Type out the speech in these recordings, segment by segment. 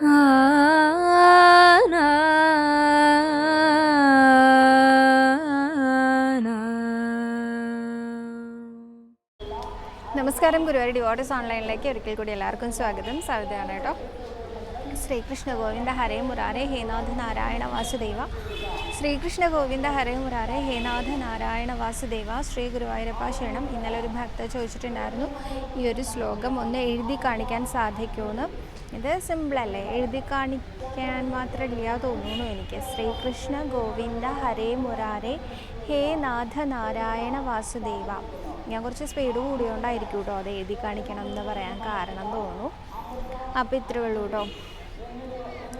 നമസ്കാരം ഗുരുവായൂർ ഡിവോട്ടസ് ഓൺലൈനിലേക്ക് ഒരിക്കൽ കൂടി എല്ലാവർക്കും സ്വാഗതം. സവിതയാണ് കേട്ടോ. ശ്രീകൃഷ്ണ ഗോവിന്ദ ഹരേ മുരാരേ ഹേനാഥ നാരായണ വാസുദേവ. ശ്രീകൃഷ്ണ ഗോവിന്ദ ഹരേ മുരാരേ ഹേനാഥ നാരായണ വാസുദേവ. ശ്രീ ഗുരുവായൂരപ്പ ശരണം. ഇന്നലെ ഒരു ഭക്ത ചോദിച്ചിട്ടുണ്ടായിരുന്നു ഈ ഒരു ശ്ലോകം ഒന്ന് എഴുതി കാണിക്കാൻ സാധിക്കുമെന്ന്. ഇത് സിമ്പിളല്ലേ? എഴുതി കാണിക്കാൻ മാത്രമില്ല തോന്നുന്നു എനിക്ക്. ശ്രീകൃഷ്ണ ഗോവിന്ദ ഹരേ മുരാരേ ഹേ നാഥ നാരായണ വാസുദേവ. ഞാൻ കുറച്ച് സ്പീഡ് കൂടിയോണ്ടായിരിക്കും കേട്ടോ അത് എഴുതി കാണിക്കണം എന്ന് പറയാൻ കാരണം തോന്നുന്നു. അപ്പോൾ ഇത്രേ ഉള്ളൂ കേട്ടോ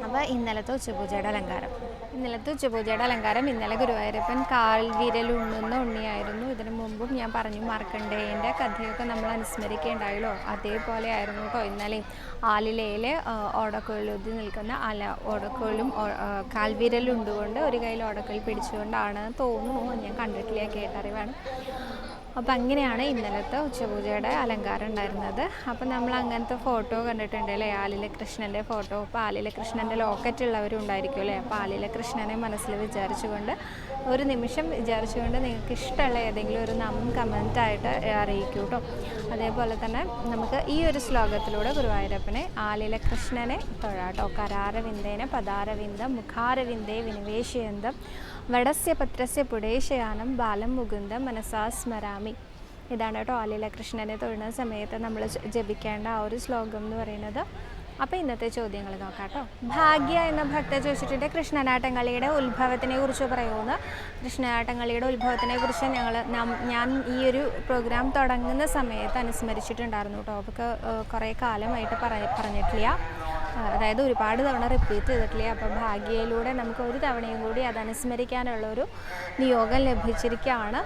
അപ്പോൾ ഇന്നലത്തെ ഉച്ചപൂജയുടെ അലങ്കാരം. ഇന്നലത്തെ ഉച്ചപൂജയുടെ അലങ്കാരം ഇന്നലെ ഗുരുവായൂരപ്പൻ കാൽ വിരലുണ്ണുന്ന ഉണ്ണിയായിരുന്നു. ഇതിനു മുമ്പും ഞാൻ പറഞ്ഞു മാർക്കണ്ഡേയന്റെ കഥയൊക്കെ നമ്മൾ അനുസ്മരിക്കേണ്ടായല്ലോ. അതേപോലെ ആയിരുന്നു കേട്ടോ ഇന്നലെയും ആലിലയിൽ ഓടക്കോളിലൊതി നിൽക്കുന്ന അല ഓടക്കോലും കാൽവിരലുണ്ടുകൊണ്ട് ഒരു കയ്യിൽ ഓടക്കോൽ പിടിച്ചുകൊണ്ടാണ് തോന്നുന്നു. ഞാൻ കണ്ടിട്ടില്ല കേട്ടറിവാണ്. അപ്പോൾ അങ്ങനെയാണ് ഇന്നലത്തെ ഉച്ചപൂജയുടെ അലങ്കാരം ഉണ്ടായിരുന്നത്. അപ്പോൾ നമ്മൾ അങ്ങനത്തെ ഫോട്ടോ കണ്ടിട്ടുണ്ട് അല്ലേ? ആലിലെ കൃഷ്ണന്റെ ഫോട്ടോ. അപ്പോൾ ആലിലെ കൃഷ്ണന്റെ ലോക്കറ്റ് ഉള്ളവരും ഉണ്ടായിരിക്കും അല്ലേ? അപ്പോൾ ആലിലെ കൃഷ്ണനെ മനസ്സിൽ വിചാരിച്ചുകൊണ്ട് ഒരു നിമിഷം വിചാരിച്ചുകൊണ്ട് നിങ്ങൾക്ക് ഇഷ്ടമുള്ള ഏതെങ്കിലും ഒരു നാമം കമന്റായിട്ട് അറിയിക്കൂ കേട്ടോ അതേപോലെ തന്നെ നമുക്ക് ഈ ഒരു ശ്ലോകത്തിലൂടെ ഗുരുവായൂരപ്പനെ ആലിലെ കൃഷ്ണനെ തൊഴാട്ടോ കരാരവിന്ദേന പദാരവിന്ദം മുഖാരവിന്ദേ വിനിവേശയന്തം വടസ്യ പത്രസ്യ പുടേശയാനം ബാലം മുകുന്ദം മനസാ സ്മരാമി. ഇതാണ് കേട്ടോ ആലീല കൃഷ്ണനെ തൊഴുന്ന സമയത്ത് നമ്മൾ ജപിക്കേണ്ട ആ ഒരു ശ്ലോകം എന്ന് പറയുന്നത്. അപ്പോൾ ഇന്നത്തെ ചോദ്യങ്ങൾ നോക്കാം കേട്ടോ. ഭാഗ്യ എന്ന ഭക്ത ചോദിച്ചിട്ടുണ്ട്. കൃഷ്ണനാട്ടങ്കളിയുടെ ഉത്ഭവത്തിനെ കുറിച്ച് പറയുമെന്ന് കൃഷ്ണനാട്ടങ്കളിയുടെ ഉത്ഭവത്തിനെ കുറിച്ച് ഞങ്ങൾ ഞാൻ ഈ ഒരു പ്രോഗ്രാം തുടങ്ങുന്ന സമയത്ത് അനുസ്മരിച്ചിട്ടുണ്ടായിരുന്നു കേട്ടോ. അവർക്ക് കുറേ കാലമായിട്ട് പറ പറഞ്ഞിട്ടില്ല. അതായത് ഒരുപാട് തവണ റിപ്പീറ്റ് ചെയ്തിട്ടില്ലേ? അപ്പോൾ ഭാഗ്യയിലൂടെ നമുക്ക് ഒരു തവണയും കൂടി അത് അനുസ്മരിക്കാനുള്ള ഒരു നിയോഗം ലഭിച്ചിരിക്കുകയാണ്.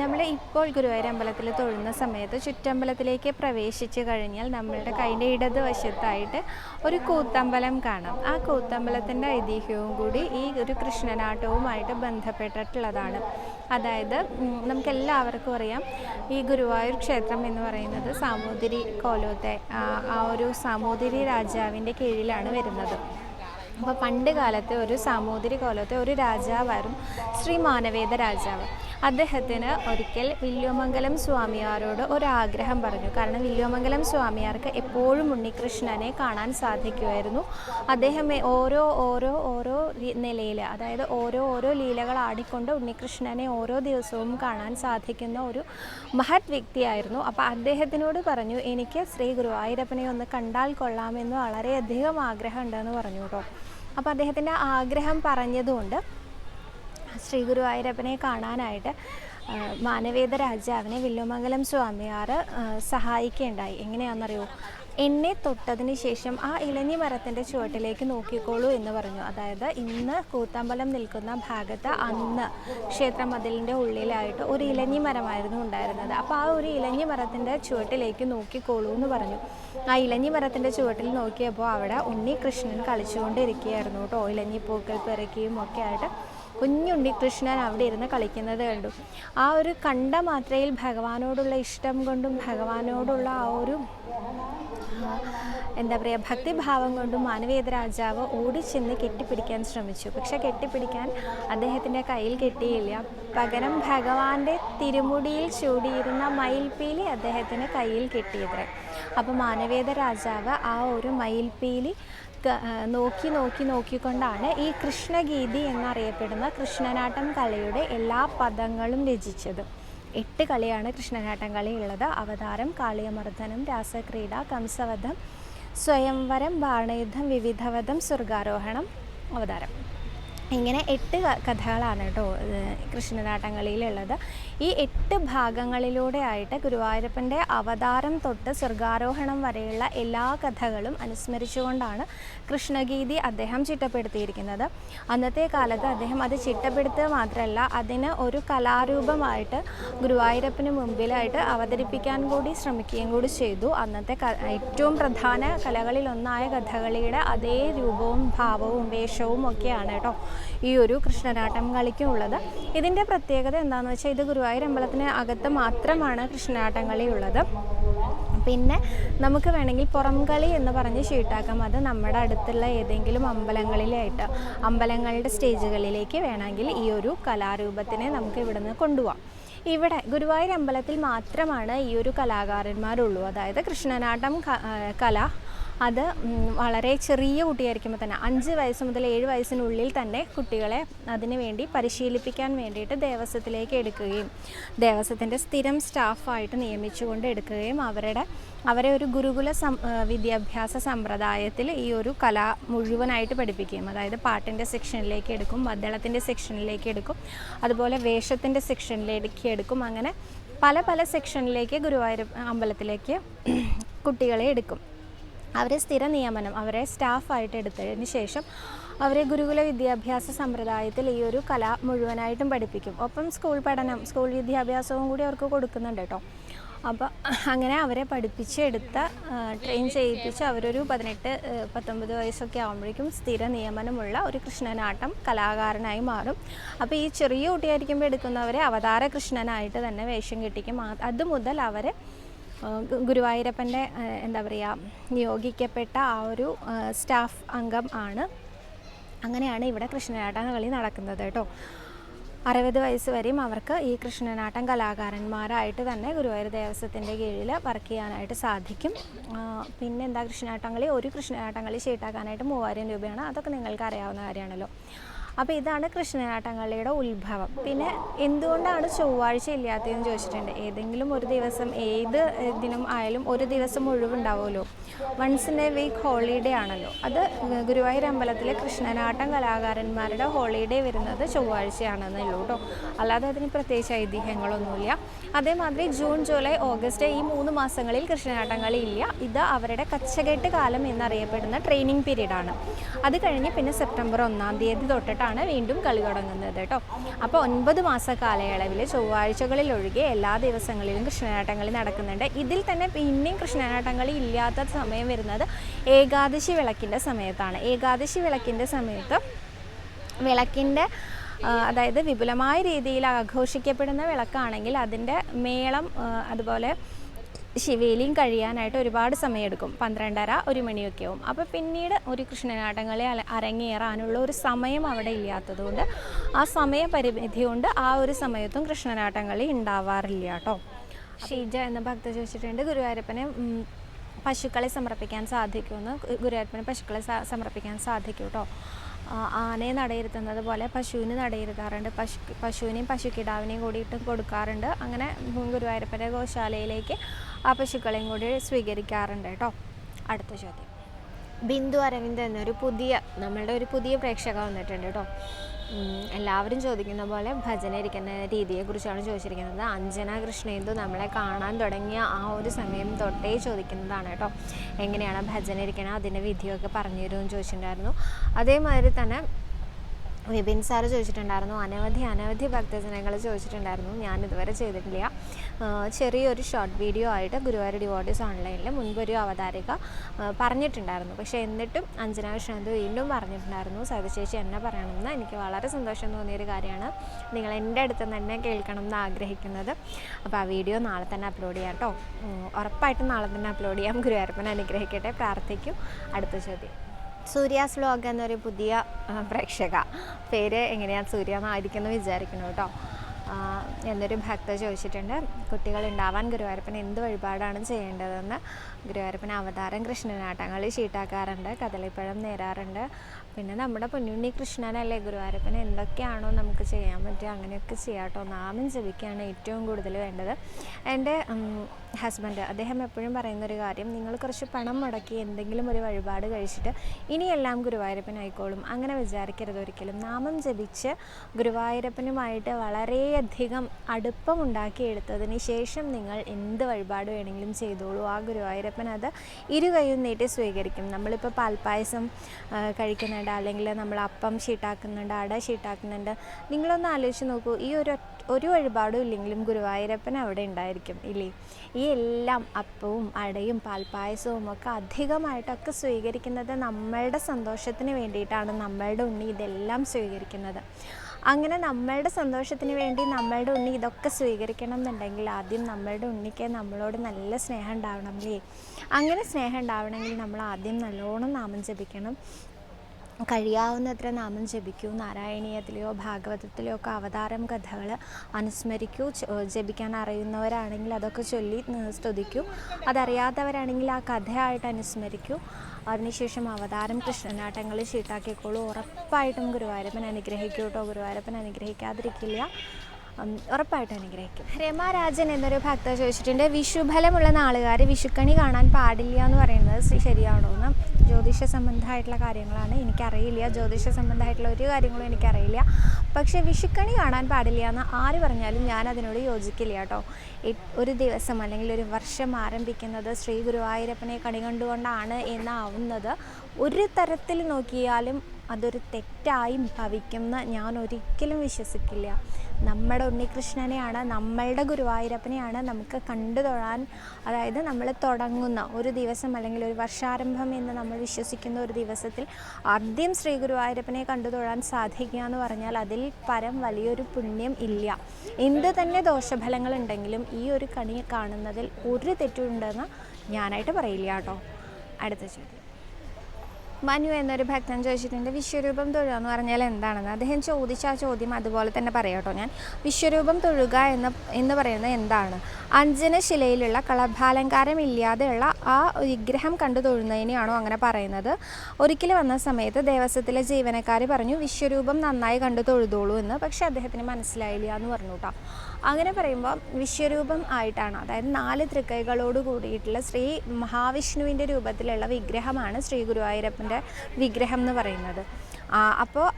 നമ്മൾ ഇപ്പോൾ ഗുരുവായൂർ അമ്പലത്തിൽ തൊഴുന്ന സമയത്ത് ചുറ്റമ്പലത്തിലേക്ക് പ്രവേശിച്ച് കഴിഞ്ഞാൽ നമ്മളുടെ കൈന്റെ ഇടതുവശത്തായിട്ട് ഒരു കൂത്തമ്പലം കാണാം. ആ കൂത്തമ്പലത്തിന്റെ ഐതിഹ്യവും കൂടി ഈ ഒരു കൃഷ്ണനാട്ടവുമായിട്ട് ബന്ധപ്പെട്ടിട്ടുള്ളതാണ്. അതായത് നമുക്കെല്ലാവർക്കും അറിയാം ഈ ഗുരുവായൂർ ക്ഷേത്രം എന്ന് പറയുന്നത് സാമൂതിരി കോലോത്തെ ആ ഒരു സാമൂതിരി രാജാവിന്റെ കീഴിലാണ് വരുന്നത്. അപ്പോൾ പണ്ട് കാലത്തെ ഒരു സാമൂതിരി കോലത്തെ ഒരു രാജാവായിരുന്നു ശ്രീ മാനവേദ രാജാവ്. അദ്ദേഹത്തിന് ഒരിക്കൽ വില്യോമംഗലം സ്വാമിയാരോട് ഒരാഗ്രഹം പറഞ്ഞു. കാരണം വില്യോമംഗലം സ്വാമിയാർക്ക് എപ്പോഴും ഉണ്ണികൃഷ്ണനെ കാണാൻ സാധിക്കുമായിരുന്നു. അദ്ദേഹം ഓരോ ഓരോ ഓരോ നിലയിൽ അതായത് ഓരോ ഓരോ ലീലകൾ ആടിക്കൊണ്ട് ഉണ്ണികൃഷ്ണനെ ഓരോ ദിവസവും കാണാൻ സാധിക്കുന്ന ഒരു മഹത് വ്യക്തിയായിരുന്നു. അപ്പോൾ അദ്ദേഹത്തിനോട് പറഞ്ഞു എനിക്ക് ശ്രീ ഗുരുവായൂരപ്പനെ ഒന്ന് കണ്ടാൽ കൊള്ളാമെന്ന് വളരെയധികം ആഗ്രഹമുണ്ടെന്ന് പറഞ്ഞു കേട്ടോ അപ്പോൾ അദ്ദേഹത്തിന്റെ ആഗ്രഹം പറഞ്ഞതുകൊണ്ട് ശ്രീ ഗുരുവായൂരപ്പനെ കാണാനായിട്ട് മാനവേദ രാജാവിനെ വില്ലുമംഗലം സ്വാമിയാർ സഹായിക്കുകയുണ്ടായി. എങ്ങനെയാണെന്നറിയോ? എന്നെ തൊട്ടതിന് ശേഷം ആ ഇളഞ്ഞി മരത്തിന്റെ ചുവട്ടിലേക്ക് നോക്കിക്കോളൂ എന്ന് പറഞ്ഞു. അതായത് ഇന്ന് കൂത്തമ്പലം നിൽക്കുന്ന ഭാഗത്ത് അന്ന് ക്ഷേത്രമതിലിന്റെ ഉള്ളിലായിട്ട് ഒരു ഇലഞ്ഞി മരമായിരുന്നു ഉണ്ടായിരുന്നത്. അപ്പോൾ ആ ഒരു ഇലഞ്ഞി മരത്തിന്റെ ചുവട്ടിലേക്ക് നോക്കിക്കോളൂ എന്ന് പറഞ്ഞു. ആ ഇലഞ്ഞി മരത്തിന്റെ ചുവട്ടിൽ നോക്കിയപ്പോൾ അവിടെ ഉണ്ണി കൃഷ്ണൻ കളിച്ചുകൊണ്ടിരിക്കുകയായിരുന്നു കേട്ടോ. ഇലഞ്ഞി പൂക്കൾ പെറുക്കിയും ഒക്കെ ആയിട്ട്. കുഞ്ഞുണ്ണി കൃഷ്ണൻ അവിടെ ഇരുന്ന് കളിക്കുന്നത് കണ്ടു. ആ ഒരു കണ്ട മാത്രയിൽ ഭഗവാനോടുള്ള ഇഷ്ടം കൊണ്ടും ഭഗവാനോടുള്ള ആ ഒരു എന്താ പറയുക ഭക്തിഭാവം കൊണ്ടും മാനവേദ രാജാവ് ഓടിച്ചെന്ന് കെട്ടിപ്പിടിക്കാൻ ശ്രമിച്ചു. പക്ഷെ കെട്ടിപ്പിടിക്കാൻ അദ്ദേഹത്തിന്റെ കയ്യിൽ കെട്ടിയില്ല. പകരം ഭഗവാന്റെ തിരുമുടിയിൽ ചൂടിയിരുന്ന മയിൽപ്പീലി അദ്ദേഹത്തിന് കയ്യിൽ കെട്ടിയത്. അപ്പോൾ മാനവേദ രാജാവ് ആ ഒരു മയിൽപ്പീലി നോക്കി നോക്കി നോക്കിക്കൊണ്ടാണ് ഈ കൃഷ്ണഗീതി എന്നറിയപ്പെടുന്ന കൃഷ്ണനാട്ടം കലയുടെ എല്ലാ പദങ്ങളും രചിച്ചത്. എട്ട് കളിയാണ് കൃഷ്ണനാട്ടം കളി ഉള്ളത്. അവതാരം കാളിയമർദ്ദനം രാസക്രീഡ കംസവധം സ്വയംവരം ബാണയുദ്ധം വിവിധവധം സ്വർഗാരോഹണം അവതാരം. ഇങ്ങനെ എട്ട് കഥകളാണ് കേട്ടോ കൃഷ്ണനാട്ടങ്ങളിലുള്ളത്. ഈ എട്ട് ഭാഗങ്ങളിലൂടെ ആയിട്ട് ഗുരുവായൂരപ്പന്റെ അവതാരം തൊട്ട് സ്വർഗാരോഹണം വരെയുള്ള എല്ലാ കഥകളും അനുസ്മരിച്ചുകൊണ്ടാണ് കൃഷ്ണഗീതി അദ്ദേഹം ചിട്ടപ്പെടുത്തിയിരിക്കുന്നത്. അന്നത്തെ കാലത്ത് അദ്ദേഹം അത് ചിട്ടപ്പെടുത്തുക മാത്രമല്ല അതിന് ഒരു കലാരൂപമായിട്ട് ഗുരുവായൂരപ്പന് മുമ്പിലായിട്ട് അവതരിപ്പിക്കാൻ കൂടി ശ്രമിക്കുകയും കൂടി ചെയ്തു. അന്നത്തെ ഏറ്റവും പ്രധാന കലകളിലൊന്നായ കഥകളിയുടെ അതേ രൂപവും ഭാവവും വേഷവും ഒക്കെയാണ് കേട്ടോ ഈ ഒരു കൃഷ്ണനാട്ടം കളിക്കും ഉള്ളത് ഇതിന്റെ പ്രത്യേകത എന്താണെന്ന് വെച്ചാൽ ഇത് ഗുരുവായൂർ അമ്പലത്തിന് അകത്ത് മാത്രമാണ് കൃഷ്ണനാട്ടം കളി ഉള്ളത് പിന്നെ നമുക്ക് വേണമെങ്കിൽ പുറംകളി എന്ന് പറഞ്ഞ് ഷീട്ടാക്കാം. അത് നമ്മുടെ അടുത്തുള്ള ഏതെങ്കിലും അമ്പലങ്ങളിലായിട്ട് അമ്പലങ്ങളുടെ സ്റ്റേജുകളിലേക്ക് വേണമെങ്കിൽ ഈ ഒരു കലാരൂപത്തിനെ നമുക്ക് ഇവിടുന്ന് കൊണ്ടുപോകാം ഇവിടെ ഗുരുവായൂർ അമ്പലത്തിൽ മാത്രമാണ് ഈ ഒരു കലാകാരന്മാരുള്ളൂ. അതായത് കൃഷ്ണനാട്ടം കല അത് വളരെ ചെറിയ കുട്ടിയായിരിക്കുമ്പോൾ തന്നെ അഞ്ച് വയസ്സ് മുതൽ ഏഴ് വയസ്സിനുള്ളിൽ തന്നെ കുട്ടികളെ അതിനു വേണ്ടി പരിശീലിപ്പിക്കാൻ വേണ്ടിയിട്ട് ദേവസ്വത്തിലേക്ക് എടുക്കുകയും ദേവസ്വത്തിന്റെ സ്ഥിരം സ്റ്റാഫായിട്ട് നിയമിച്ചുകൊണ്ട് എടുക്കുകയും അവരുടെ അവരെ ഒരു ഗുരുകുല സം വിദ്യാഭ്യാസ സമ്പ്രദായത്തിൽ ഈ ഒരു കല മുഴുവനായിട്ട് പഠിപ്പിക്കുകയും അതായത് പാട്ടിന്റെ സെക്ഷനിലേക്ക് എടുക്കും മദ്ദളത്തിന്റെ സെക്ഷനിലേക്ക് എടുക്കും അതുപോലെ വേഷത്തിന്റെ സെക്ഷനിലേക്ക് എടുക്കും അങ്ങനെ പല പല സെക്ഷനിലേക്ക് ഗുരുവായൂർ അമ്പലത്തിലേക്ക് കുട്ടികളെ എടുക്കും. അവരെ സ്ഥിര നിയമനം അവരെ സ്റ്റാഫായിട്ട് എടുത്തതിന് ശേഷം അവരെ ഗുരുകുല വിദ്യാഭ്യാസ സമ്പ്രദായത്തിൽ ഈ ഒരു കല മുഴുവനായിട്ടും പഠിപ്പിക്കും. ഒപ്പം സ്കൂൾ പഠനം സ്കൂൾ വിദ്യാഭ്യാസവും കൂടി അവർക്ക് കൊടുക്കുന്നുണ്ട് കേട്ടോ. അപ്പോൾ അങ്ങനെ അവരെ പഠിപ്പിച്ചെടുത്ത ട്രെയിൻ ചെയ്യിപ്പിച്ച് അവരൊരു പതിനെട്ട് പത്തൊമ്പത് വയസ്സൊക്കെ ആകുമ്പോഴേക്കും സ്ഥിര നിയമനമുള്ള ഒരു കൃഷ്ണനാട്ടം കലാകാരനായി മാറും. അപ്പോൾ ഈ ചെറിയ കുട്ടിയായിരിക്കുമ്പോൾ എടുക്കുന്നവരെ അവതാര കൃഷ്ണനായിട്ട് തന്നെ വേഷം കെട്ടിക്കും. അതുമുതൽ അവരെ ഗുരുവായൂരപ്പന്റെ എന്താ പറയുക നിയോഗിക്കപ്പെട്ട ആ ഒരു സ്റ്റാഫ് അംഗം ആണ്. അങ്ങനെയാണ് ഇവിടെ കൃഷ്ണനാട്ടം കളി നടക്കുന്നത് കേട്ടോ. അറുപത് വയസ്സ് വരെയും അവർക്ക് ഈ കൃഷ്ണനാട്ടം കലാകാരന്മാരായിട്ട് തന്നെ ഗുരുവായൂർ ദേവസ്വത്തിന്റെ കീഴിൽ വർക്ക് ചെയ്യാനായിട്ട് സാധിക്കും. പിന്നെ എന്താ കൃഷ്ണനാട്ടം കളി? ഒരു കൃഷ്ണനാട്ടം കളി ഷീട്ടാക്കാനായിട്ട് മൂവായിരം രൂപയാണ്. അതൊക്കെ നിങ്ങൾക്ക് അറിയാവുന്ന കാര്യമാണല്ലോ. അപ്പോൾ ഇതാണ് കൃഷ്ണനാട്ടങ്ങളിയുടെ ഉത്ഭവം. പിന്നെ എന്തുകൊണ്ടാണ് ചൊവ്വാഴ്ച ഇല്ലാത്തതെന്ന് ചോദിച്ചിട്ടുണ്ട്. ഏതെങ്കിലും ഒരു ദിവസം ഏത് ദിനം ആയാലും ഒരു ദിവസം ഒഴിവുണ്ടാവുമല്ലോ. Once in a week holiday ആണല്ലോ. അത് ഗുരുവായൂർ അമ്പലത്തിലെ കൃഷ്ണനാട്ടം കലാകാരന്മാരുടെ ഹോളിഡേ വരുന്നത് ചൊവ്വാഴ്ചയാണെന്നേ ഉള്ളൂ കേട്ടോ. അല്ലാതെ അതിന് പ്രത്യേകിച്ച് ഐതിഹ്യങ്ങളൊന്നുമില്ല. അതേമാതിരി ജൂൺ ജൂലൈ ഓഗസ്റ്റ് ഈ മൂന്ന് മാസങ്ങളിൽ കൃഷ്ണനാട്ടം കളി ഇല്ല. ഇത് അവരുടെ കച്ചകെട്ട് കാലം എന്നറിയപ്പെടുന്ന ട്രെയിനിങ് പീരീഡാണ് അത് കഴിഞ്ഞ് പിന്നെ സെപ്റ്റംബർ ഒന്നാം തീയതി തൊട്ടിട്ടാണ് വീണ്ടും കളി തുടങ്ങുന്നത് കേട്ടോ. അപ്പോൾ ഒൻപത് മാസ കാലയളവിൽ ചൊവ്വാഴ്ചകളിൽ ഒഴികെ എല്ലാ ദിവസങ്ങളിലും കൃഷ്ണനാട്ടം കളി നടക്കുന്നുണ്ട്. ഇതിൽ തന്നെ പിന്നെയും കൃഷ്ണനാട്ടം കളി ഇല്ലാത്ത സമയം വരുന്നത് ഏകാദശി വിളക്കിന്റെ സമയത്താണ്. ഏകാദശി വിളക്കിന്റെ സമയത്ത് വിളക്കിന്റെ അതായത് വിപുലമായ രീതിയിൽ ആഘോഷിക്കപ്പെടുന്ന വിളക്കാണെങ്കിൽ അതിന്റെ മേളം അതുപോലെ ശിവേലിയും കഴിയാനായിട്ട് ഒരുപാട് സമയമെടുക്കും. പന്ത്രണ്ടര ഒരു മണിയൊക്കെ ആവും. അപ്പോൾ പിന്നീട് ഒരു കൃഷ്ണനാട്ടങ്ങളെ അരങ്ങേറാനുള്ള ഒരു സമയം അവിടെ ഇല്ലാത്തതുകൊണ്ട് ആ സമയ പരിമിതി കൊണ്ട് ആ ഒരു സമയത്തും കൃഷ്ണനാട്ടങ്ങളി ഉണ്ടാവാറില്ല കേട്ടോ ഷീജ എന്ന ഭക്ത ചോദിച്ചിട്ടുണ്ട് ഗുരുവായൂരപ്പനെ പശുക്കളെ സമർപ്പിക്കാൻ സാധിക്കുമെന്ന്. ഗുരുവായൂരപ്പന് പശുക്കളെ സമർപ്പിക്കാൻ സാധിക്കും കേട്ടോ ആനയെ നടയിരുത്തുന്നത് പോലെ പശുവിന് നടയിരുത്താറുണ്ട്. പശു പശുവിനെയും പശുക്കിടാവിനെയും കൂടിയിട്ട് കൊടുക്കാറുണ്ട്. അങ്ങനെ ഗുരുവായൂരപ്പന്റെ ഗോശാലയിലേക്ക് ആ പശുക്കളെയും കൂടി സ്വീകരിക്കാറുണ്ട് കേട്ടോ. അടുത്ത ചോദ്യം. ബിന്ദു അരവിന്ദ് എന്നൊരു പുതിയ നമ്മളുടെ ഒരു പുതിയ പ്രേക്ഷക വന്നിട്ടുണ്ട് കേട്ടോ. എല്ലാവരും ചോദിക്കുന്ന പോലെ ഭജന ഇരിക്കുന്ന രീതിയെക്കുറിച്ചാണ് ചോദിച്ചിരിക്കുന്നത്. അഞ്ജന കൃഷ്ണേന്ദു നമ്മളെ കാണാൻ തുടങ്ങിയ ആ ഒരു സമയം തൊട്ടേ ചോദിക്കുന്നതാണ് കേട്ടോ. എങ്ങനെയാണ് ഭജന ഇരിക്കണം? അതിന്റെ വിധിയൊക്കെ പറഞ്ഞു തരുമെന്ന് ചോദിച്ചിട്ടുണ്ടായിരുന്നു. അതേമാതിരി തന്നെ വിപിൻ സാറ് ചോദിച്ചിട്ടുണ്ടായിരുന്നു. അനവധി അനവധി ഭക്തജനങ്ങൾ ചോദിച്ചിട്ടുണ്ടായിരുന്നു. ഞാൻ ഇതുവരെ ചെയ്തിട്ടില്ല. ചെറിയൊരു ഷോർട്ട് വീഡിയോ ആയിട്ട് ഗുരുവായൂർ ഡിവോട്ടീസ് ഓൺലൈനിൽ മുൻപൊരു അവതാരിക പറഞ്ഞിട്ടുണ്ടായിരുന്നു. പക്ഷേ എന്നിട്ടും അഞ്ജന വിഷ്ണു വീണ്ടും പറഞ്ഞിട്ടുണ്ടായിരുന്നു. സവിശേഷി എന്നെ പറയണമെന്ന്. എനിക്ക് വളരെ സന്തോഷം തോന്നിയൊരു കാര്യമാണ്. നിങ്ങൾ എന്റെ അടുത്ത് തന്നെ കേൾക്കണം എന്ന് ആഗ്രഹിക്കുന്നത്. അപ്പോൾ ആ വീഡിയോ നാളെ തന്നെ അപ്ലോഡ് ചെയ്യാം കേട്ടോ. ഉറപ്പായിട്ടും നാളെ തന്നെ അപ്ലോഡ് ചെയ്യാം. ഗുരുവായൂരപ്പൻ അനുഗ്രഹിക്കട്ടെ. പ്രാർത്ഥിക്കും. അടുത്ത ചോദ്യം. സൂര്യാസ് വ്ലോഗ് എന്നൊരു പുതിയ പ്രേക്ഷക. പേര് എങ്ങനെയാണ് സൂര്യ എന്നായിരിക്കുന്നു വിചാരിക്കുന്നു കേട്ടോ. എന്നൊരു ഭക്ത ചോദിച്ചിട്ടുണ്ട് കുട്ടികൾ ഉണ്ടാവാൻ ഗുരുവായൂരപ്പൻ എന്ത് വഴിപാടാണ് ചെയ്യേണ്ടതെന്ന്? ഗുരുവായൂരപ്പൻ അവതാരം കൃഷ്ണനാട്ടങ്ങളിൽ ചീട്ടാക്കാറുണ്ട് കദളിപ്പഴം നേരാറുണ്ട്. പിന്നെ നമ്മുടെ പൊന്നുണ്ണി കൃഷ്ണനല്ലേ ഗുരുവായൂരപ്പൻ എന്തൊക്കെയാണോ നമുക്ക് ചെയ്യാൻ പറ്റുക അങ്ങനെയൊക്കെ ചെയ്യാം കേട്ടോ. നാമം ജപിക്കുകയാണ് ഏറ്റവും കൂടുതൽ വേണ്ടത്. എന്റെ ഹസ്ബൻഡ് അദ്ദേഹം എപ്പോഴും പറയുന്നൊരു കാര്യം നിങ്ങൾ കുറച്ച് പണം മുടക്കി എന്തെങ്കിലും ഒരു വഴിപാട് കഴിച്ചിട്ട് ഇനിയെല്ലാം ഗുരുവായൂരപ്പനായിക്കോളും. അങ്ങനെ വിചാരിക്കരുത് ഒരിക്കലും. നാമം ജപിച്ച് ഗുരുവായൂരപ്പനുമായിട്ട് വളരെയധികം അടുപ്പമുണ്ടാക്കിയെടുത്തതിന് ശേഷം നിങ്ങൾ എന്ത് വഴിപാട് വേണമെങ്കിലും ചെയ്തോളൂ. ആ ഗുരുവായൂരപ്പൻ അത് ഇരു കൈയും നീട്ടി സ്വീകരിക്കും. നമ്മളിപ്പോൾ പാൽപ്പായസം കഴിക്കുന്നുണ്ട് അല്ലെങ്കിൽ നമ്മൾ അപ്പം ഷീട്ടാക്കുന്നുണ്ട് അട ഷീട്ടാക്കുന്നുണ്ട്. നിങ്ങളൊന്ന് ആലോചിച്ച് നോക്കൂ ഈ ഒരു ഒരു വഴിപാടും ഇല്ലെങ്കിലും ഗുരുവായൂരപ്പൻ അവിടെ ഉണ്ടായിരിക്കും ഇല്ലേ? ഈ എല്ലാം അപ്പവും അടയും പാൽപ്പായസവും ഒക്കെ അധികമായിട്ടൊക്കെ സ്വീകരിക്കുന്നത് നമ്മളുടെ സന്തോഷത്തിന് വേണ്ടിയിട്ടാണ് നമ്മളുടെ ഉണ്ണി ഇതെല്ലാം സ്വീകരിക്കുന്നത്. അങ്ങനെ നമ്മളുടെ സന്തോഷത്തിന് വേണ്ടി നമ്മളുടെ ഉണ്ണി ഇതൊക്കെ സ്വീകരിക്കണം എന്നുണ്ടെങ്കിൽ ആദ്യം നമ്മളുടെ ഉണ്ണിക്ക് നമ്മളോട് നല്ല സ്നേഹം ഉണ്ടാവണം അല്ലേ അങ്ങനെ സ്നേഹം ഉണ്ടാവണമെങ്കിൽ നമ്മൾ ആദ്യം നല്ലോണം നാമം ജപിക്കണം. കഴിയാവുന്നത്ര നാമം ജപിക്കൂ. നാരായണീയത്തിലെയോ ഭാഗവതത്തിലെയോ ഒക്കെ അവതാരം കഥകൾ അനുസ്മരിക്കൂ. ജപിക്കാൻ അറിയുന്നവരാണെങ്കിൽ അതൊക്കെ ചൊല്ലി സ്തുതിക്കൂ. അതറിയാത്തവരാണെങ്കിൽ ആ കഥയായിട്ട് അനുസ്മരിക്കൂ. അതിനുശേഷം അവതാരം കൃഷ്ണനാട്ടങ്ങൾ ചീട്ടാക്കിക്കോളൂ ഉറപ്പായിട്ടും ഗുരുവായൂരപ്പൻ അനുഗ്രഹിക്കൂ കേട്ടോ ഗുരുവായൂരപ്പൻ അനുഗ്രഹിക്കാതിരിക്കില്ല. ഉറപ്പായിട്ടും അനുഗ്രഹിക്കും. രമാരാജൻ എന്നൊരു ഭക്ത ചോദിച്ചിട്ടുണ്ട് വിഷുഫലമുള്ള നാളുകാർ വിഷുക്കണി കാണാൻ പാടില്ല എന്ന് പറയുന്നത് ശരിയാണോ എന്ന്. ജ്യോതിഷ സംബന്ധമായിട്ടുള്ള കാര്യങ്ങളാണ്. എനിക്കറിയില്ല. ജ്യോതിഷ സംബന്ധമായിട്ടുള്ള ഒരു കാര്യങ്ങളും എനിക്കറിയില്ല. പക്ഷേ വിഷുക്കണി കാണാൻ പാടില്ല എന്ന് ആര് പറഞ്ഞാലും ഞാൻ അതിനോട് യോജിക്കില്ല കേട്ടോ. ഒരു ദിവസം അല്ലെങ്കിൽ ഒരു വർഷം ആരംഭിക്കുന്നത് ശ്രീ ഗുരുവായൂരപ്പനെ കണി കണ്ടുകൊണ്ടാണ് എന്നാവുന്നത്. ഒരു തരത്തിൽ നോക്കിയാലും അതൊരു തെറ്റായി ഭവിക്കുമെന്ന് ഞാൻ ഒരിക്കലും വിശ്വസിക്കില്ല. നമ്മുടെ ഉണ്ണികൃഷ്ണനെയാണ് നമ്മളുടെ ഗുരുവായൂരപ്പനെയാണ് നമുക്ക് കണ്ടു തൊഴാൻ അതായത് നമ്മൾ തുടങ്ങുന്ന ഒരു ദിവസം അല്ലെങ്കിൽ ഒരു വർഷാരംഭം എന്ന് നമ്മൾ വിശ്വസിക്കുന്ന ഒരു ദിവസത്തിൽ ആദ്യം ശ്രീ ഗുരുവായൂരപ്പനെ കണ്ടു തൊഴാൻ സാധിക്കുക എന്ന് പറഞ്ഞാൽ അതിൽ പരം വലിയൊരു പുണ്യം ഇല്ല. എന്ത് തന്നെ ദോഷഫലങ്ങൾ ഉണ്ടെങ്കിലും ഈ ഒരു കണി കാണുന്നതിൽ ഒരു തെറ്റുണ്ടെന്ന് ഞാനായിട്ട് പറയില്ല കേട്ടോ. അടുത്ത ചോദ്യം. മനു എന്നൊരു ഭക്തൻ ചോദിച്ചിട്ടുണ്ട് വിശ്വരൂപം തൊഴുക എന്ന് പറഞ്ഞാൽ എന്താണെന്ന്? അദ്ദേഹം ചോദിച്ച ആ ചോദ്യം അതുപോലെ തന്നെ പറയാട്ടോ ഞാൻ. വിശ്വരൂപം തൊഴുക എന്ന് എന്ന് പറയുന്നത് എന്താണ്? അഞ്ജനശിലയിലുള്ള കളഭാലങ്കാരം ഇല്ലാതെയുള്ള ആ വിഗ്രഹം കണ്ടു തൊഴുന്നതിനെയാണോ അങ്ങനെ പറയുന്നത്? ഒരിക്കൽ വന്ന സമയത്ത് ദേവസ്വത്തിലെ ജീവനക്കാർ പറഞ്ഞു വിശ്വരൂപം നന്നായി കണ്ടു തൊഴുതോളൂ എന്ന്. പക്ഷേ അദ്ദേഹത്തിന് മനസ്സിലായില്ല എന്ന് പറഞ്ഞു കേട്ടോ. അങ്ങനെ പറയുമ്പോൾ വിശ്വരൂപം ആയിട്ടാണ്. അതായത് നാല് തൃക്കൈകളോട് കൂടിയിട്ടുള്ള ശ്രീ മഹാവിഷ്ണുവിന്റെ രൂപത്തിലുള്ള വിഗ്രഹമാണ് ശ്രീ ഗുരുവായൂരപ്പന്റെ വിഗ്രഹം എന്ന് പറയുന്നത്. അപ്പോൾ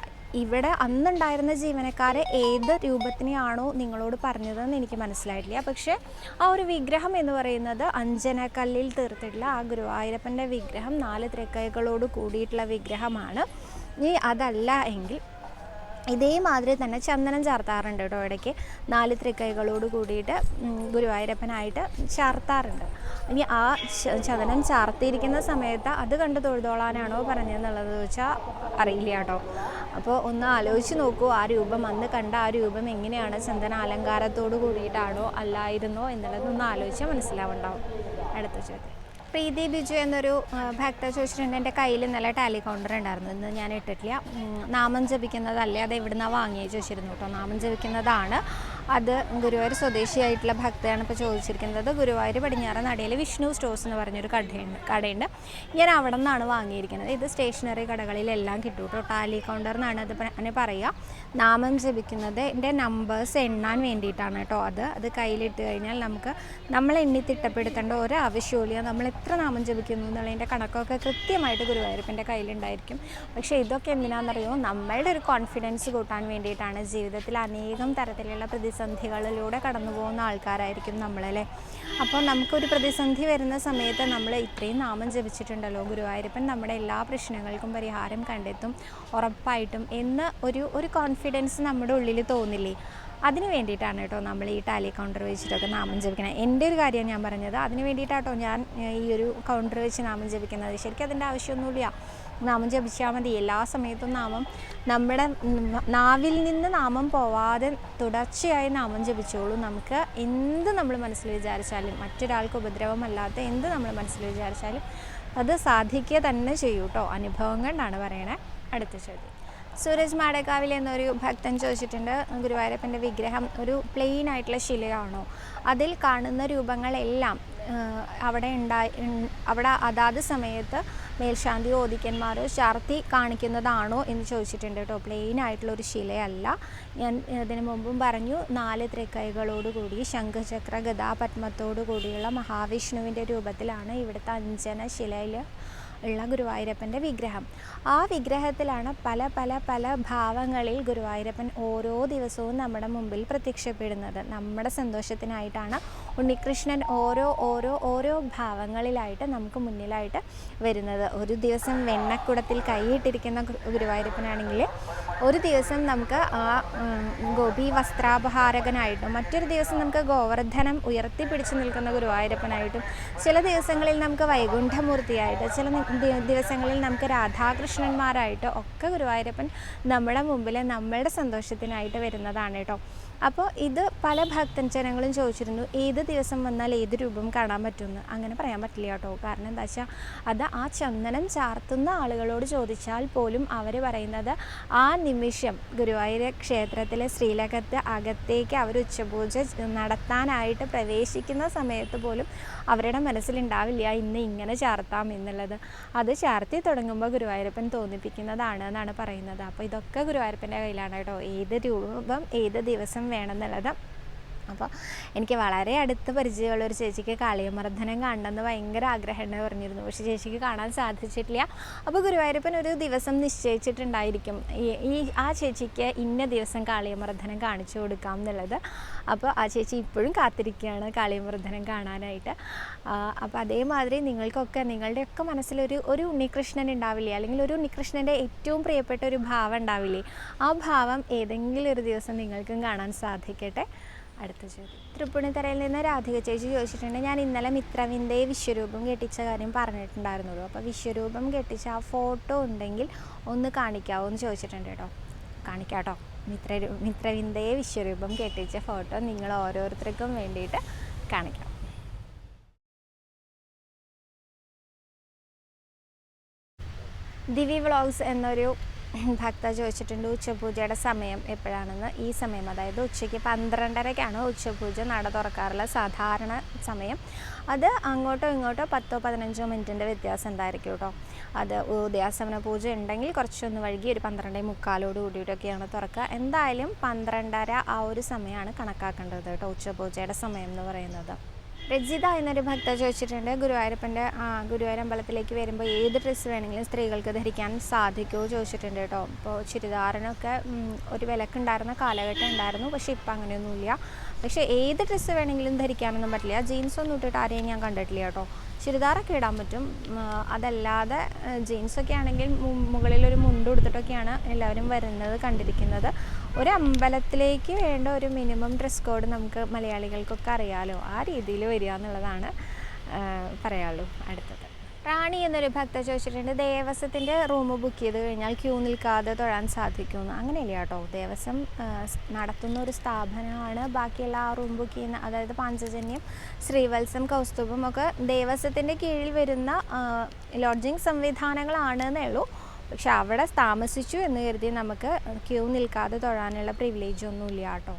ഇവിടെ അന്നുണ്ടായിരുന്ന ജീവനക്കാരെ ഏത് രൂപത്തിനെയാണോ നിങ്ങളോട് പറഞ്ഞതെന്ന് എനിക്ക് മനസ്സിലായിട്ടില്ല. പക്ഷേ ആ ഒരു വിഗ്രഹം എന്ന് പറയുന്നത് അഞ്ജനക്കല്ലിൽ തീർത്തിട്ടുള്ള ആ ഗുരുവായൂരപ്പന്റെ വിഗ്രഹം നാല് തൃക്കൈകളോട് കൂടിയിട്ടുള്ള വിഗ്രഹമാണ്. ഇനി അതല്ല എങ്കിൽ ഇതേമാതിരി തന്നെ ചന്ദനം ചാർത്താറുണ്ട് കേട്ടോ ഇടയ്ക്ക്. നാല് തൃക്കൈകളോട് കൂടിയിട്ട് ഗുരുവായൂരപ്പനായിട്ട് ചാർത്താറുണ്ട്. ഇനി ആ ചന്ദനം ചാർത്തിയിരിക്കുന്ന സമയത്ത് അത് കണ്ട് തൊഴുതോളാനാണോ പറഞ്ഞതെന്നുള്ളത് വെച്ചാൽ അറിയില്ല കേട്ടോ. അപ്പോൾ ഒന്ന് ആലോചിച്ച് നോക്കൂ ആ രൂപം അന്ന് കണ്ട ആ രൂപം എങ്ങനെയാണ് ചന്ദന അലങ്കാരത്തോട് കൂടിയിട്ടാണോ അല്ലായിരുന്നോ എന്നുള്ളത് ഒന്ന് ആലോചിച്ചാൽ മനസ്സിലാവുണ്ടാവും. അടുത്ത ചോദ്യം. പ്രീതി ബിജു എന്നൊരു ഭക്ത ചോദിച്ചിട്ടുണ്ട് എന്റെ കയ്യിൽ ഇന്നലെ ടാലി കൗണ്ടർ ഉണ്ടായിരുന്നു. ഇന്ന് ഞാൻ ഇട്ടിട്ടില്ല. നാമം ജപിക്കുന്നതല്ലേ അത് എവിടുന്നാണ് വാങ്ങിയത് ചോദിച്ചിരുന്നു കേട്ടോ. നാമം ജപിക്കുന്നതാണ്. അത് ഗുരുവായൂർ സ്വദേശിയായിട്ടുള്ള ഭക്തയാണ് ഇപ്പോൾ ചോദിച്ചിരിക്കുന്നത്. ഗുരുവായൂർ പടിഞ്ഞാറ നടയിൽ വിഷ്ണു സ്റ്റോഴ്സ് എന്ന് പറഞ്ഞൊരു കടയുണ്ട് കടയുണ്ട്. ഞാൻ അവിടെ നിന്നാണ് വാങ്ങിയിരിക്കുന്നത്. ഇത് സ്റ്റേഷനറി കടകളിലെല്ലാം കിട്ടും കേട്ടോ. ടാലി കൗണ്ടർ എന്നാണ് അത് പറയുക നാമം ജപിക്കുന്നത് എന്റെ നമ്പേഴ്സ് എണ്ണാൻ വേണ്ടിയിട്ടാണ് കേട്ടോ അത്. അത് കയ്യിലിട്ട് കഴിഞ്ഞാൽ നമുക്ക് നമ്മൾ എണ്ണി തിട്ടപ്പെടുത്തേണ്ട ഒരു ആവശ്യമില്ല നമ്മൾ എത്ര നാമം ജപിക്കുന്നു എന്നുള്ളതിന്റെ കണക്കൊക്കെ കൃത്യമായിട്ട് ഗുരുവായൂരപ്പന്റെ കയ്യിലുണ്ടായിരിക്കും. പക്ഷേ ഇതൊക്കെ എന്തിനാണെന്നറിയോ നമ്മളുടെ ഒരു കോൺഫിഡൻസ് കൂട്ടാൻ വേണ്ടിയിട്ടാണ് ജീവിതത്തിൽ അനേകം തരത്തിലുള്ള പ്രതിസന്ധികളിലൂടെ കടന്നു പോകുന്ന ആൾക്കാരായിരിക്കും നമ്മളല്ലേ? അപ്പോൾ നമുക്കൊരു പ്രതിസന്ധി വരുന്ന സമയത്ത് നമ്മൾ ഇത്രയും നാമം ജപിച്ചിട്ടുണ്ടല്ലോ ഗുരുവായൂരപ്പൻ നമ്മുടെ എല്ലാ പ്രശ്നങ്ങൾക്കും പരിഹാരം കണ്ടെത്തും ഉറപ്പായിട്ടും എന്ന് ഒരു ഒരു കോൺഫിഡൻസ് നമ്മുടെ ഉള്ളിൽ തോന്നില്ലേ? അതിന് വേണ്ടിയിട്ടാണ് കേട്ടോ നമ്മൾ ഈ ടാലി കൗണ്ടർ വെച്ചിട്ടൊക്കെ നാമം ജപിക്കുന്നത് എന്റെ ഒരു കാര്യം ഞാൻ പറഞ്ഞത്. അതിന് വേണ്ടിയിട്ടാട്ടോ ഞാൻ ഈ ഒരു കൗണ്ടർ വെച്ച് നാമം ജപിക്കുന്നത്. ശരിക്കും അതിന്റെ ആവശ്യമൊന്നുമില്ല. നാമം ജപിച്ചാൽ മതി. എല്ലാ സമയത്തും നാമം നമ്മുടെ നാവിൽ നിന്ന് നാമം പോവാതെ തുടർച്ചയായി നാമം ജപിച്ചോളൂ. നമുക്ക് എന്ത് നമ്മൾ മനസ്സിൽ വിചാരിച്ചാലും മറ്റൊരാൾക്ക് ഉപദ്രവമല്ലാത്ത എന്ത് നമ്മൾ മനസ്സിൽ വിചാരിച്ചാലും അത് സാധിക്കുക തന്നെ ചെയ്യൂ കേട്ടോ അനുഭവം കൊണ്ടാണ് പറയണേ. അടുത്ത ചോദ്യം. സൂരജ് മാടക്കാവിൽ എന്നൊരു ഭക്തൻ ചോദിച്ചിട്ടുണ്ട്. ഗുരുവായൂരപ്പന്റെ വിഗ്രഹം ഒരു പ്ലെയിൻ ആയിട്ടുള്ള ശിലയാണോ? അതിൽ കാണുന്ന രൂപങ്ങളെല്ലാം അവിടെ ഉണ്ടായി അവിടെ അതാത് സമയത്ത് മേൽശാന്തി ഓദിക്കന്മാർ ചാർത്തി കാണിക്കുന്നതാണോ എന്ന് ചോദിച്ചിട്ടുണ്ട് കേട്ടോ. പ്ലെയിൻ ആയിട്ടുള്ള ഒരു ശിലയല്ല. ഞാൻ ഇതിനു മുമ്പും പറഞ്ഞു നാല് തൃക്കൈകളോട് കൂടി ശംഖചക്ര ഗതാപത്മത്തോടു കൂടിയുള്ള മഹാവിഷ്ണുവിന്റെ രൂപത്തിലാണ് ഇവിടുത്തെ അഞ്ജന ശിലയിൽ ഉള്ള ഗുരുവായൂരപ്പന്റെ വിഗ്രഹം. ആ വിഗ്രഹത്തിലാണ് പല പല പല ഭാവങ്ങളിൽ ഗുരുവായൂരപ്പൻ ഓരോ ദിവസവും നമ്മുടെ മുമ്പിൽ പ്രത്യക്ഷപ്പെടുന്നത്. നമ്മുടെ സന്തോഷത്തിനായിട്ടാണ് ഉണ്ണികൃഷ്ണൻ ഓരോ ഓരോ ഓരോ ഭാവങ്ങളിലായിട്ട് നമുക്ക് മുന്നിലായിട്ട് വരുന്നത്. ഒരു ദിവസം വെണ്ണക്കുടത്തിൽ കൈയിട്ടിരിക്കുന്ന ഗുരുവായൂരപ്പനാണെങ്കിൽ ഒരു ദിവസം നമുക്ക് ആ ഗോപി വസ്ത്രാപഹാരകനായിട്ടും മറ്റൊരു ദിവസം നമുക്ക് ഗോവർദ്ധനം ഉയർത്തി പിടിച്ചു നിൽക്കുന്ന ഗുരുവായൂരപ്പനായിട്ടും ചില ദിവസങ്ങളിൽ നമുക്ക് വൈകുണ്ഠമൂർത്തിയായിട്ട് ചില ദിവസങ്ങളിൽ നമുക്ക് രാധാകൃഷ്ണന്മാരായിട്ട് ഒക്കെ ഗുരുവായൂരപ്പൻ നമ്മുടെ മുമ്പിൽ നമ്മളുടെ സന്തോഷത്തിനായിട്ട് വരുന്നതാണ് കേട്ടോ. അപ്പോൾ ഇത് പല ഭക്തൻ ജനങ്ങളും ചോദിച്ചിരുന്നു ഏത് ദിവസം വന്നാൽ ഏത് രൂപം കാണാൻ പറ്റുമെന്ന്. അങ്ങനെ പറയാൻ പറ്റില്ല കേട്ടോ. കാരണം എന്താ വെച്ചാൽ അത് ആ ചന്ദനം ചാർത്തുന്ന ആളുകളോട് ചോദിച്ചാൽ പോലും അവർ പറയുന്നത് ആ നിമിഷം ഗുരുവായൂർ ക്ഷേത്രത്തിലെ ശ്രീലകത്ത് അകത്തേക്ക് അവർ ഉച്ചപൂജ നടത്താനായിട്ട് പ്രവേശിക്കുന്ന സമയത്ത് പോലും അവരുടെ മനസ്സിലുണ്ടാവില്ല ഇന്ന് ഇങ്ങനെ ചാർത്താം എന്നുള്ളത്. അത് ചാർത്തി തുടങ്ങുമ്പോൾ ഗുരുവായൂരപ്പൻ തോന്നിപ്പിക്കുന്നതാണ് എന്നാണ് പറയുന്നത്. അപ്പോൾ ഇതൊക്കെ ഗുരുവായൂരപ്പന്റെ കയ്യിലാണ് കേട്ടോ. ഏത് രൂപം ഏത് ദിവസം വേണം എന്നുള്ളത് അപ്പോൾ എനിക്ക് വളരെ അടുത്ത പരിചയമുള്ള ഒരു ചേച്ചിക്ക് കാളിയമർദ്ദനം കാണണമെന്ന് ഭയങ്കര ആഗ്രഹമുണ്ട് പറഞ്ഞിരുന്നു. പക്ഷേ ചേച്ചിക്ക് കാണാൻ സാധിച്ചിട്ടില്ല. അപ്പോൾ ഗുരുവായൂരപ്പൻ ഒരു ദിവസം നിശ്ചയിച്ചിട്ടുണ്ടായിരിക്കും. ഈ ആ ചേച്ചിക്ക് ഇന്ന ദിവസം കാളിയമർദ്ദനം കാണിച്ചു കൊടുക്കാം എന്നുള്ളത്. അപ്പോൾ ആ ചേച്ചി ഇപ്പോഴും കാത്തിരിക്കുകയാണ് കാളിയമർദ്ദനം കാണാനായിട്ട്. അപ്പോൾ അതേമാതിരി നിങ്ങൾക്കൊക്കെ നിങ്ങളുടെയൊക്കെ മനസ്സിലൊരു ഒരു ഉണ്ണികൃഷ്ണൻ ഉണ്ടാവില്ലേ? അല്ലെങ്കിൽ ഒരു ഉണ്ണികൃഷ്ണന്റെ ഏറ്റവും പ്രിയപ്പെട്ട ഒരു ഭാവം ഉണ്ടാവില്ലേ? ആ ഭാവം ഏതെങ്കിലും ഒരു ദിവസം നിങ്ങൾക്കും കാണാൻ സാധിക്കട്ടെ. അടുത്ത ചോദ്യം. തൃപ്പൂണിത്തറയിൽ നിന്ന് രാധിക ചേച്ചി ചോദിച്ചിട്ടുണ്ട് ഞാൻ ഇന്നലെ മിത്രവിന്റെ വിശ്വരൂപം കെട്ടിച്ച കാര്യം പറഞ്ഞിട്ടുണ്ടായിരുന്നുള്ളൂ അപ്പോൾ വിശ്വരൂപം കെട്ടിച്ച ആ ഫോട്ടോ ഉണ്ടെങ്കിൽ ഒന്ന് കാണിക്കാവോ എന്ന് ചോദിച്ചിട്ടുണ്ട് കേട്ടോ. കാണിക്കാം കേട്ടോ മിത്ര മിത്രവിന്ദയെ വിശ്വരൂപം കെട്ടിച്ച ഫോട്ടോ നിങ്ങൾ ഓരോരുത്തർക്കും വേണ്ടിയിട്ട് കാണിക്കാം ദിവി വ്ളോഗ്സ് എന്നൊരു ഭക്ത ചോദിച്ചിട്ടുണ്ട് ഉച്ചപൂജയുടെ സമയം എപ്പോഴാണെന്ന്? ഈ സമയം അതായത് ഉച്ചയ്ക്ക് പന്ത്രണ്ടരയ്ക്കാണ് ഉച്ചപൂജ നട തുറക്കാറുള്ള സാധാരണ സമയം. അത് അങ്ങോട്ടോ ഇങ്ങോട്ടോ പത്തോ പതിനഞ്ചോ മിനിറ്റിന്റെ വ്യത്യാസം ഉണ്ടായിരിക്കും കേട്ടോ. അത് ഉദയാസമന പൂജ ഉണ്ടെങ്കിൽ കുറച്ചൊന്ന് വൈകി ഒരു പന്ത്രണ്ടേ മുക്കാലോട് കൂടിയിട്ടൊക്കെയാണ് തുറക്കുക. എന്തായാലും പന്ത്രണ്ടര ആ ഒരു സമയമാണ് കണക്കാക്കേണ്ടത് കേട്ടോ ഉച്ചപൂജയുടെ സമയം എന്ന് പറയുന്നത്. രജിത എന്നൊരു ഭക്ത ചോദിച്ചിട്ടുണ്ട് ഗുരുവായൂരപ്പന്റെ ഗുരുവായൂർ അമ്പലത്തിലേക്ക് വരുമ്പോൾ ഏത് ഡ്രസ്സ് വേണമെങ്കിലും സ്ത്രീകൾക്ക് ധരിക്കാൻ സാധിക്കുമോ ചോദിച്ചിട്ടുണ്ട് കേട്ടോ. ഇപ്പോൾ ചുരിദാറിനൊക്കെ ഒരു വിലക്കുണ്ടായിരുന്ന കാലഘട്ടം ഉണ്ടായിരുന്നു പക്ഷേ ഇപ്പം അങ്ങനെയൊന്നുമില്ല. പക്ഷേ ഏത് ഡ്രസ്സ് വേണമെങ്കിലും ധരിക്കാനൊന്നും പറ്റില്ല. ജീൻസ് ഒന്നും ഇട്ടിട്ട് ആരെയും ഞാൻ കണ്ടിട്ടില്ല കേട്ടോ. ചുരിദാറൊക്കെ ഇടാൻ പറ്റും. അതല്ലാതെ ജീൻസൊക്കെ ആണെങ്കിൽ മുകളിലൊരു മുണ്ട് കൊടുത്തിട്ടൊക്കെയാണ് എല്ലാവരും വരുന്നത് കണ്ടിരിക്കുന്നത്. ഒരു അമ്പലത്തിലേക്ക് വേണ്ട ഒരു മിനിമം ഡ്രസ് കോഡ് നമുക്ക് മലയാളികൾക്കൊക്കെ അറിയാലോ. ആ രീതിയിൽ വരിക എന്നുള്ളതാണ് പറയാനുള്ളൂ അടുത്തത്. റാണി എന്നൊരു ഭക്ത ചോദിച്ചിട്ടുണ്ട് ദേവസ്വത്തിന്റെ റൂം ബുക്ക് ചെയ്ത് കഴിഞ്ഞാൽ ക്യൂ നിൽക്കാതെ തൊഴാൻ സാധിക്കുമെന്ന്? അങ്ങനെയില്ല കേട്ടോ. ദേവസ്വം നടത്തുന്ന ഒരു സ്ഥാപനമാണ്. ബാക്കിയുള്ള ആ റൂം ബുക്ക് ചെയ്യുന്ന അതായത് പാഞ്ചജന്യം ശ്രീവത്സം കൗസ്തുഭം ഒക്കെ ദേവസ്വത്തിന്റെ കീഴിൽ വരുന്ന ലോഡ്ജിങ് സംവിധാനങ്ങളാണെന്നേ ഉള്ളൂ. പക്ഷെ അവിടെ താമസിച്ചു എന്ന് കരുതി നമുക്ക് ക്യൂ നിൽക്കാതെ തൊഴാനുള്ള പ്രിവിലേജ് ഒന്നുമില്ല കേട്ടോ.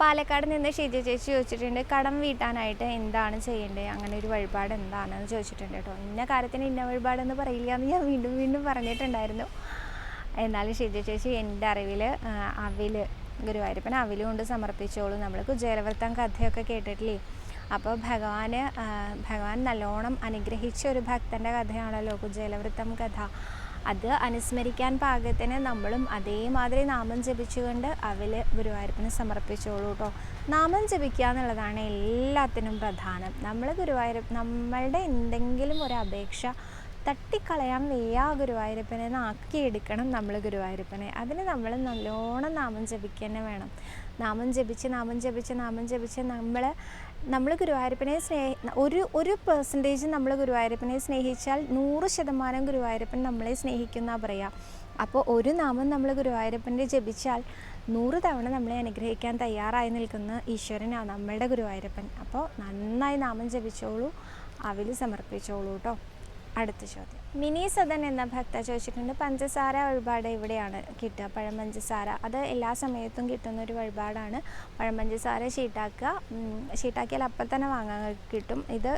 പാലക്കാട് നിന്ന് ഷീജ ചേച്ചി ചോദിച്ചിട്ടുണ്ട് കടം വീട്ടാനായിട്ട് എന്താണ് ചെയ്യേണ്ടത്? അങ്ങനെ ഒരു വഴിപാട് എന്താണെന്ന് ചോദിച്ചിട്ടുണ്ട് കേട്ടോ. ഇന്ന കാര്യത്തിന് ഇന്ന വഴിപാടെന്ന് പറയില്ല എന്ന് ഞാൻ വീണ്ടും വീണ്ടും പറഞ്ഞിട്ടുണ്ടായിരുന്നു. എന്നാലും ഷീജ ചേച്ചി എന്റെ അറിവിൽ അവിൽ ഗുരുവായൂരപ്പൻ അവിൽ കൊണ്ട് സമർപ്പിച്ചോളൂ. നമ്മൾ കുജേലവൃത്തം കഥയൊക്കെ കേട്ടിട്ടില്ലേ? അപ്പോൾ ഭഗവാന് ഭഗവാൻ നല്ലോണം അനുഗ്രഹിച്ച ഒരു ഭക്തന്റെ കഥയാണല്ലോ കുചേലവൃത്തം കഥ. അത് അനുസ്മരിക്കാൻ പാകത്തിന് നമ്മളും അതേമാതിരി നാമം ജപിച്ചുകൊണ്ട് അവൽ ഗുരുവായൂരപ്പന് സമർപ്പിച്ചോളൂ കേട്ടോ നാമം ജപിക്കുക എന്നുള്ളതാണ് എല്ലാത്തിനും പ്രധാനം. നമ്മൾ ഗുരുവായൂർ നമ്മളുടെ എന്തെങ്കിലും ഒരു അപേക്ഷ തട്ടിക്കളയാൻ വയ്യ ഗുരുവായൂരപ്പനെ. ആക്കിയെടുക്കണം നമ്മൾ ഗുരുവായൂരപ്പനെ. അതിന് നമ്മൾ നല്ലോണം നാമം ജപിക്കുക തന്നെ വേണം. നാമം ജപിച്ച് നാമം ജപിച്ച് നാമം ജപിച്ച് നമ്മൾ നമ്മൾ ഗുരുവായൂരപ്പനെ സ്നേഹ ഒരു ഒരു പെർസെന്റേജ് നമ്മൾ ഗുരുവായൂരപ്പനെ സ്നേഹിച്ചാൽ നൂറ് ശതമാനം ഗുരുവായൂരപ്പൻ നമ്മളെ സ്നേഹിക്കുന്ന പറയാം. അപ്പോൾ ഒരു നാമം നമ്മൾ ഗുരുവായൂരപ്പന്റെ ജപിച്ചാൽ നൂറ് തവണ നമ്മളെ അനുഗ്രഹിക്കാൻ തയ്യാറായി നിൽക്കുന്ന ഈശ്വരനാണ് നമ്മളുടെ ഗുരുവായൂരപ്പൻ. അപ്പോൾ നന്നായി നാമം ജപിച്ചോളൂ. അവൽ സമർപ്പിച്ചോളൂ കേട്ടോ അടുത്ത ചോദ്യം. മിനി സദൻ എന്ന ഭക്ത ചോദിച്ചിട്ടുണ്ട്. പഞ്ചസാര വഴിപാട് ഇവിടെയാണ് കിട്ടുക? പഴം പഞ്ചസാര അത് എല്ലാ സമയത്തും കിട്ടുന്ന ഒരു വഴിപാടാണ്. പഴം പഞ്ചസാര ഷീട്ടാക്കുക ഷീട്ടാക്കിയാൽ അപ്പം തന്നെ വാങ്ങാൻ കിട്ടും. ഇത്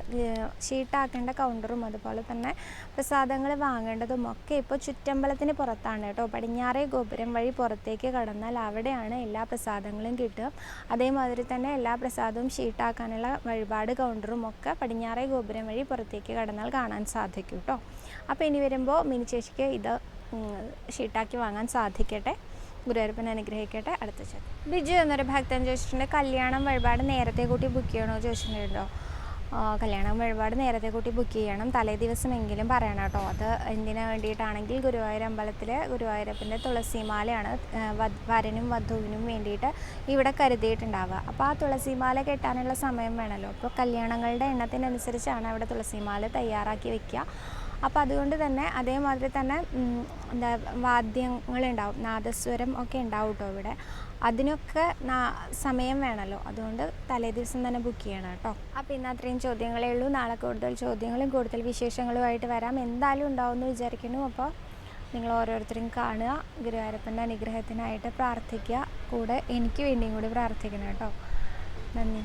ഷീട്ടാക്കേണ്ട കൗണ്ടറും അതുപോലെ തന്നെ പ്രസാദങ്ങൾ വാങ്ങേണ്ടതും ഒക്കെ ഇപ്പോൾ ചുറ്റമ്പലത്തിന് പുറത്താണ് കേട്ടോ. പടിഞ്ഞാറേ ഗോപുരം വഴി പുറത്തേക്ക് കടന്നാൽ അവിടെയാണ് എല്ലാ പ്രസാദങ്ങളും കിട്ടുക. അതേമാതിരി തന്നെ എല്ലാ പ്രസാദവും ഷീട്ടാക്കാനുള്ള വഴിപാട് കൗണ്ടറും ഒക്കെ പടിഞ്ഞാറേ ഗോപുരം വഴി പുറത്തേക്ക് കടന്നാൽ കാണാൻ സാധിക്കും കേട്ടോ. അപ്പോൾ ഇനി വരുമ്പോൾ മിനി ചേച്ചിക്ക് ഇത് ഷീട്ടാക്കി വാങ്ങാൻ സാധിക്കട്ടെ. ഗുരുവായൂരപ്പൻ അനുഗ്രഹിക്കട്ടെ. അടുത്ത ചോദ്യം. ബിജു എന്നൊരു ഭക്തൻ ചോദിച്ചിട്ടുണ്ട് കല്യാണം വഴിപാട് നേരത്തെ കൂട്ടി ബുക്ക് ചെയ്യണോ ചോദിച്ചിട്ടുണ്ടോ കല്യാണം വഴിപാട് നേരത്തെ കൂട്ടി ബുക്ക് ചെയ്യണം. തലേ ദിവസമെങ്കിലും പറയണം കേട്ടോ. അത് എന്തിനു വേണ്ടിയിട്ടാണെങ്കിൽ ഗുരുവായൂർ അമ്പലത്തിൽ ഗുരുവായൂരപ്പന്റെ തുളസിമാലയാണ് വരനും വധുവിനും വേണ്ടിയിട്ട് ഇവിടെ കരുതിയിട്ടുണ്ടാവുക. അപ്പോൾ ആ തുളസിമാല കെട്ടാനുള്ള സമയം വേണമല്ലോ അപ്പോൾ കല്യാണങ്ങളുടെ എണ്ണത്തിനനുസരിച്ചാണ് അവിടെ തുളസിമാല തയ്യാറാക്കി വെക്കുക. അപ്പോൾ അതുകൊണ്ട് തന്നെ അതേമാതിരി തന്നെ എന്താ വാദ്യങ്ങളുണ്ടാവും നാദസ്വരം ഒക്കെ ഉണ്ടാവും കേട്ടോ ഇവിടെ. അതിനൊക്കെ സമയം വേണമല്ലോ അതുകൊണ്ട് തലേ ദിവസം തന്നെ ബുക്ക് ചെയ്യണം കേട്ടോ അപ്പോൾ ഇന്ന് അത്രയും ചോദ്യങ്ങളേ ഉള്ളൂ. നാളെ കൂടുതൽ ചോദ്യങ്ങളും കൂടുതൽ വിശേഷങ്ങളുമായിട്ട് വരാം. എന്തായാലും ഉണ്ടാവുമെന്ന് വിചാരിക്കുന്നു. അപ്പോൾ നിങ്ങൾ ഓരോരുത്തരും കാണുക ഗുരുവായൂരപ്പന്റെ അനുഗ്രഹത്തിനായിട്ട് പ്രാർത്ഥിക്കുക. കൂടെ എനിക്ക് വേണ്ടിയും കൂടി പ്രാർത്ഥിക്കണം കേട്ടോ നന്ദി.